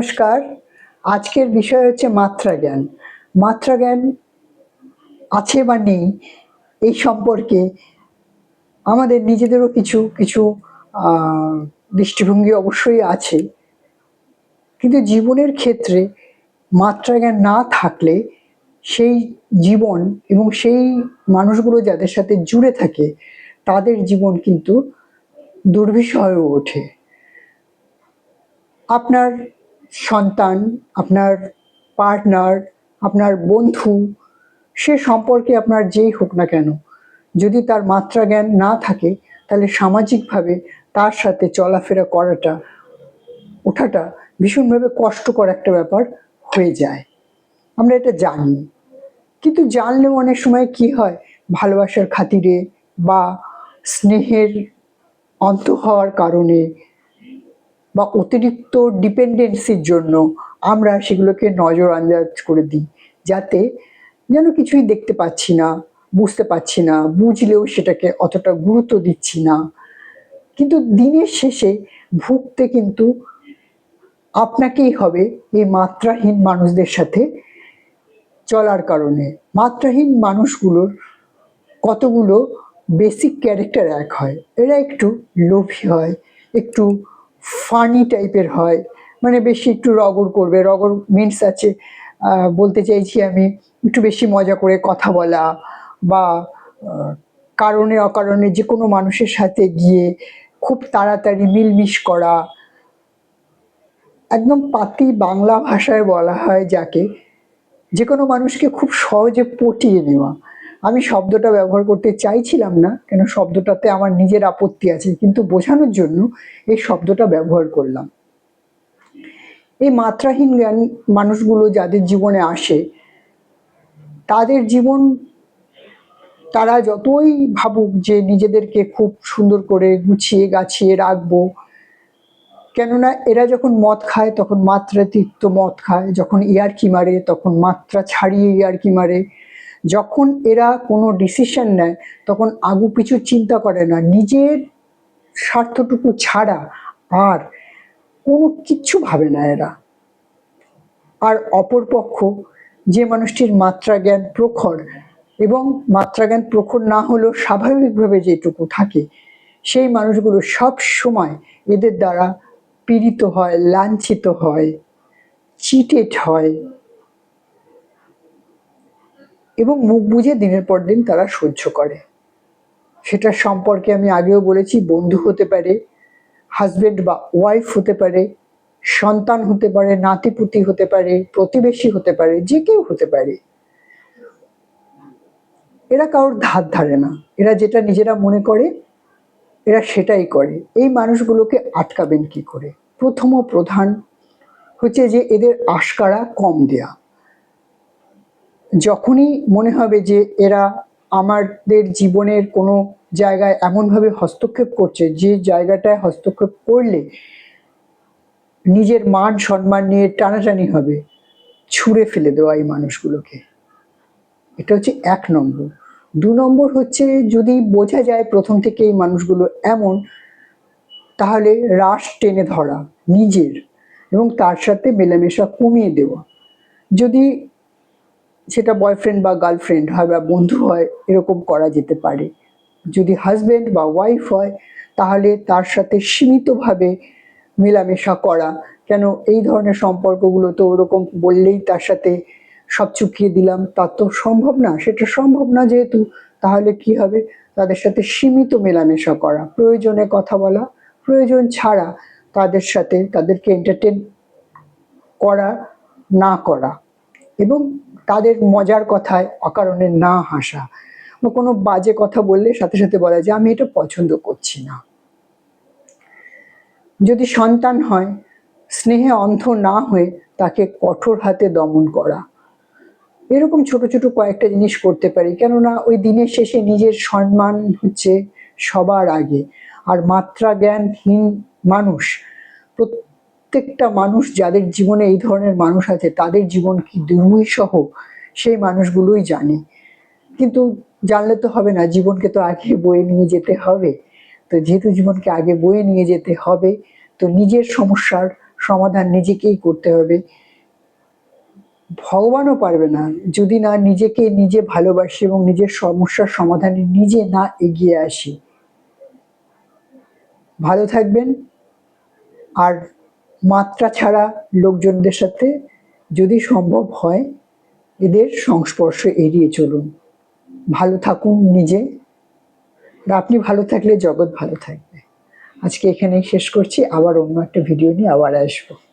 নমস্কার। আজকের বিষয় হচ্ছে মাত্রা জ্ঞান মাত্রা জ্ঞান আছে বা নেই এই সম্পর্কে আমাদের নিজেদেরও কিছু কিছু দৃষ্টিভঙ্গি অবশ্যই আছে। কিন্তু জীবনের ক্ষেত্রে মাত্রা জ্ঞান না থাকলে সেই জীবন এবং সেই মানুষগুলো যাদের সাথে জুড়ে থাকে, তাদের জীবন কিন্তু দুর্বিষহ হয়ে ওঠে। আপনার সন্তান, আপনার পার্টনার আপনার বন্ধু, সে সম্পর্কে আপনার যেই হোক না কেন, যদি তার মাত্রা জ্ঞান না থাকে, তাহলে সামাজিকভাবে তার সাথে চলাফেরা করাটা, ওঠাটা ভীষণভাবে কষ্টকর একটা ব্যাপার হয়ে যায়। আমরা এটা জানি। কিন্তু জানলেও অনেক সময় কি হয়, ভালোবাসার খাতিরে বা স্নেহের অন্ত হওয়ার কারণে বা অতিরিক্ত ডিপেন্ডেন্সির জন্য আমরা সেগুলোকে নজর আন্দাজ করে দিই, যাতে যেন কিছুই দেখতে পাচ্ছি না, বুঝতে পারছি না, বুঝলেও সেটাকে অতটা গুরুত্ব দিচ্ছি না। কিন্তু দিনের শেষে ভুগতে কিন্তু আপনাকেই হবে এই মাত্রাহীন মানুষদের সাথে চলার কারণে। মাত্রাহীন মানুষগুলোর কতগুলো বেসিক ক্যারেক্টার এক হয়, এরা একটু লোভী হয়, একটু ফানি টাইপের হয়। মানে বেশি একটু রগর করবে। রগর মিনস আছে বলতে চাইছি আমি, একটু বেশি মজা করে কথা বলা বা কারণে অকারণে যে কোনো মানুষের সাথে গিয়ে খুব তাড়াতাড়ি মিলমিশ করা। একদম পাতি বাংলা ভাষায় বলা হয় যাকে যে কোনো মানুষকে খুব সহজে পটিয়ে নেওয়া। আমি শব্দটা ব্যবহার করতে চাইছিলাম না, কেন শব্দটাতে আমার নিজের আপত্তি আছে, কিন্তু বোঝানোর জন্য এই শব্দটা ব্যবহার করলাম। এই মাত্রাহীন জ্ঞান মানুষগুলো যাদের জীবনে আসে, তাদের জীবন তারা যতই ভাবুক যে নিজেদেরকে খুব সুন্দর করে গুছিয়ে গাছিয়ে রাখব, কেননা এরা যখন মদ খায় তখন মাত্রাতিরিক্ত মদ খায়, যখন ইয়ারকি মারে তখন মাত্রা ছাড়িয়ে ইয়ারকি মারে। যখন এরা কোনো ডিসিশন নেয়, তখন আগু পিছু চিন্তা করে না, নিজের স্বার্থটুকু ছাড়া আর কোনো কিচ্ছু ভাবে না এরা। আর অপরপক্ষ যে মানুষটির মাত্রা জ্ঞান প্রখর এবং মাত্রা জ্ঞান প্রখর না হলেও স্বাভাবিকভাবে যেটুকু থাকে, সেই মানুষগুলো সব সময় এদের দ্বারা পীড়িত হয়, লাঞ্ছিত হয় চিটেড হয়। এবং মুখ বুঝে দিনের পর দিন তারা সহ্য করে। সেটার সম্পর্কে আমি আগেও বলেছি, বন্ধু হতে পারে হাজবেন্ড বা ওয়াইফ হতে পারে, সন্তান হতে পারে, নাতিপুতি হতে পারে, প্রতিবেশী হতে পারে, যে কেউ হতে পারে। এরা কারোর ধার ধারে না। এরা যেটা নিজেরা মনে করে, এরা সেটাই করে। এই মানুষগুলোকে আটকাবেন কি করে? প্রথম প্রধান হচ্ছে যে এদের আশকারা কম দেয়া। যখনই মনে হবে যে এরা আমাদের জীবনের কোনো জায়গায় এমনভাবে হস্তক্ষেপ করছে, যে জায়গাটায় হস্তক্ষেপ করলে নিজের মান সম্মান নিয়ে টানাটানি হবে, ছুঁড়ে ফেলে দেওয়া এই মানুষগুলোকে। এটা হচ্ছে এক নম্বর। দু নম্বর হচ্ছে যদি বোঝা যায় প্রথম থেকে এই মানুষগুলো এমন, তাহলে রাশ টেনে ধরা নিজের এবং তার সাথে মেলামেশা কমিয়ে দেওয়া। যদি সেটা বয়ফ্রেন্ড বা গার্লফ্রেন্ড হয় বা বন্ধু হয়, এরকম করা যেতে পারে। যদি হাজবেন্ড বা ওয়াইফ হয়, তাহলে তার সাথে সীমিতভাবে মেলামেশা করা। কেন? এই ধরনের সম্পর্কগুলো তো ওরকম বললেই তার সাথে সব চুকিয়ে দিলাম, তা তো সম্ভব না। সেটা সম্ভব না যেহেতু, তাহলে কি হবে? তাদের সাথে সীমিত মেলামেশা করা। প্রয়োজনে কথা বলা, প্রয়োজন ছাড়া তাদের সাথে তাদেরকে এন্টারটেন করা, না করা। এবং তাদের মজার কথায় অকারণে না হাসা। বা কোনো বাজে কথা বললে সাথে সাথে বলা যে, আমি এটা পছন্দ করছি না। যদি সন্তান হয়, স্নেহে অন্ধ না হয়ে তাকে কঠোর হাতে দমন করা। এরকম ছোট ছোট কয়েকটা জিনিস করতে পারি। কেননা ওই দিনের শেষে নিজের সম্মান হচ্ছে সবার আগে। আর মাত্রা জ্ঞানহীন মানুষ প্রত্যেকটা মানুষ যাদের জীবনে এই ধরনের মানুষ আছে, তাদের জীবন কি দুর্বিষহ সেই মানুষগুলোই জানে। কিন্তু জানলে তো হবে না, জীবনকে তো আগে বয়ে নিয়ে যেতে হবে। তো যেহেতু জীবনকে আগে বয়ে নিয়ে যেতে হবে, তো নিজের সমস্যার সমাধান নিজেকেই করতে হবে। ভগবানও পারবে না, যদি না নিজেকে নিজে ভালোবাসি এবং নিজের সমস্যার সমাধানে নিজে না এগিয়ে আসি। ভালো থাকবেন। আর মাত্রা ছাড়া লোকজনদের সাথে যদি সম্ভব হয়, এদের সংস্পর্শ এড়িয়ে চলুন। ভালো থাকুন নিজে। আপনি ভালো থাকলে জগৎ ভালো থাকবে। আজকে এখানেই শেষ করছি। আবার অন্য একটা ভিডিও নিয়ে আবার আসব।